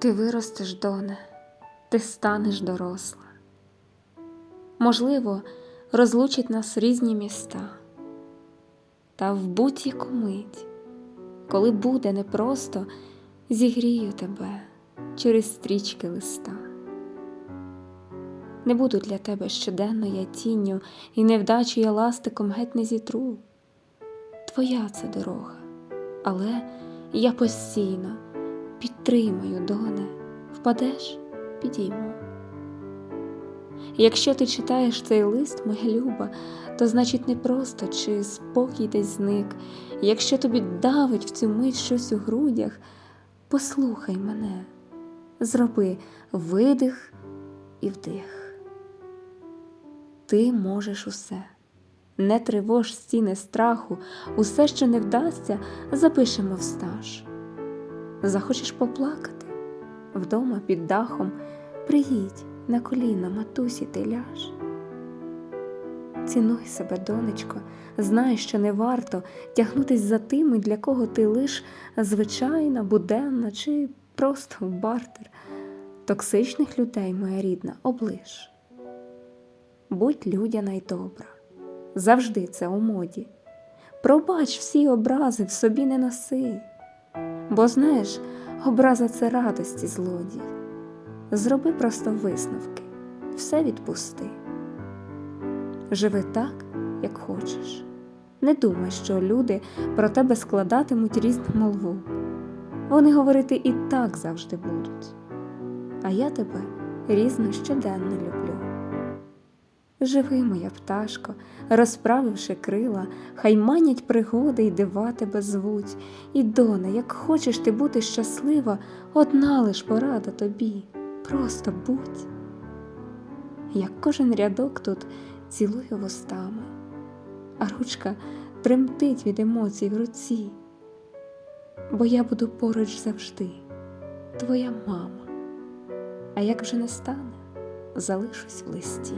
Ти виростеш, доне, ти станеш доросла. Можливо, розлучать нас різні міста, та в будь-яку мить, коли буде непросто, зігрію тебе через стрічки листа. Не буду для тебе щоденно я тінню, і невдачу я ластиком геть не зітру. Твоя це дорога, але я постійно підтримаю, доне, впадеш, підійму. Якщо ти читаєш цей лист, моя люба, то значить не просто чи спокій десь зник. Якщо тобі давить в цю мить щось у грудях, послухай мене, зроби видих і вдих. Ти можеш усе. Не тривож стіни страху, усе, що не вдасться, запишемо в стаж. Захочеш поплакати вдома під дахом, приїдь на коліна, матусі, ти ляж. Цінуй себе, донечко, знай, що не варто тягнутись за тими, для кого ти лиш звичайна, буденна чи просто бартер. Токсичних людей, моя рідна, облиш. Будь людяна й добра, завжди це у моді. Пробач всі образи в собі не носи, бо знаєш, образа це радості злодій. Зроби просто висновки, все відпусти. Живи так, як хочеш. Не думай, що люди про тебе складатимуть різну молву. Вони говорити і так завжди будуть. А я тебе різно щоденно люблю. Живи, моя пташко, розправивши крила, хай манять пригоди й дива тебе звуть, і доне, як хочеш ти бути щаслива, одна лиш порада тобі, просто будь. Як кожен рядок тут цілую вустами, а ручка тремтить від емоцій в руці, бо я буду поруч завжди, твоя мама, а як вже не стане, залишусь в листі.